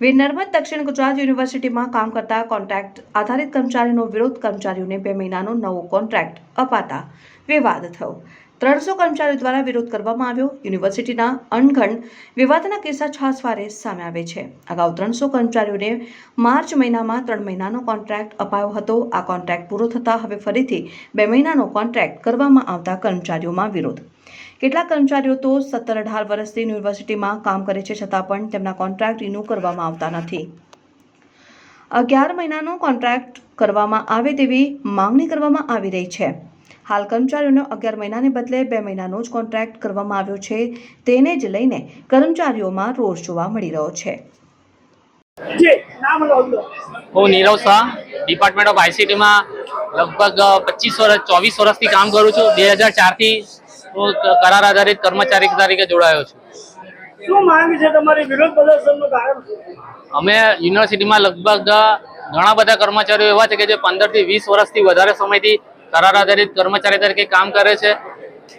વીર નર્મદ દક્ષિણ ગુજરાત યુનિવર્સિટીમાં કામ કરતા કોન્ટ્રાક્ટ આધારિત કર્મચારીનો વિરોધ કર્મચારીઓને બે મહિનાનો નવો કોન્ટ્રાક્ટ અપાતા વિવાદ થયો. ત્રણસો કર્મચારીઓ દ્વારા વિરોધ કરવામાં આવ્યો. યુનિવર્સિટીના અણઘણ વિવાદના કિસ્સા છાસવારે સામે આવે છે. અગાઉ ત્રણસો કર્મચારીઓને માર્ચ મહિનામાં ત્રણ મહિનાનો કોન્ટ્રાક્ટ અપાયો હતો. આ કોન્ટ્રાક્ટ પૂરો થતાં હવે ફરીથી બે મહિનાનો કોન્ટ્રાક્ટ કરવામાં આવતા કર્મચારીઓમાં વિરોધ કેટલાક કર્મચારીઓ તો સત્તર અઢાર વર્ષથી યુનિવર્સિટીમાં કામ કરે છે છતાં પણ તેમના કોન્ટ્રાક્ટ રિન્યૂ કરવામાં આવતા નથી. અગિયાર મહિનાનો કોન્ટ્રાક્ટ કરવામાં આવે તેવી માંગણી કરવામાં આવી રહી છે. હાલ કર્મચારીઓનો અગિયાર મહિનાને બદલે બે મહિનાનો જ કોન્ટ્રાક્ટ કરવામાં આવ્યો છે તેને જ લઈને કર્મચારીઓમાં રોષ જોવા મળી રહ્યો છે. જી નામ લખો હું નીરવ શાહ ડિપાર્ટમેન્ટ ઓફ આઈસીટીમાં લગભગ પચીસ વર્ષ ચોવીસ વર્ષથી કામ કરું છું. બે હજાર ચારથી હું કરાર આધારિત કર્મચારી તરીકે જોડાયો છું. શું માંગ છે તમારી વિરોધ પ્રદર્શનનું કારણ અમે યુનિવર્સિટીમાં લગભગ ઘણા બધા કર્મચારીઓ એવા છે કે જે પંદરથી વીસ વર્ષથી વધારે સમયથી કરાર આધારિત કર્મચારી તરીકે કામ કરે છે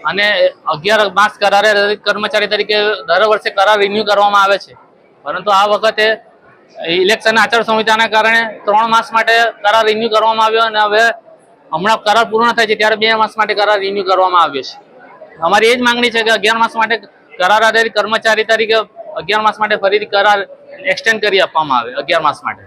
અને અગિયાર માસ કરાર આધારિત કર્મચારી તરીકે દર વર્ષે કરાર રિન્યુ કરવામાં આવે છે. પરંતુ આ વખતે ઇલેક્શન આચાર સંહિતાના કારણે ત્રણ માસ માટે કરાર રિન્યૂ કરવામાં આવ્યો અને હવે હમણાં કરાર પૂર્ણ થાય છે ત્યારે બે માસ માટે કરાર રિન્યૂ કરવામાં આવ્યો છે. અમારી એ જ માંગણી છે કે અગિયાર માસ માટે કરાર આધારિત કર્મચારી તરીકે અગિયાર માસ માટે ફરીથી કરાર એક્સટેન્ડ કરી આપવામાં આવે, અગિયાર માસ માટે.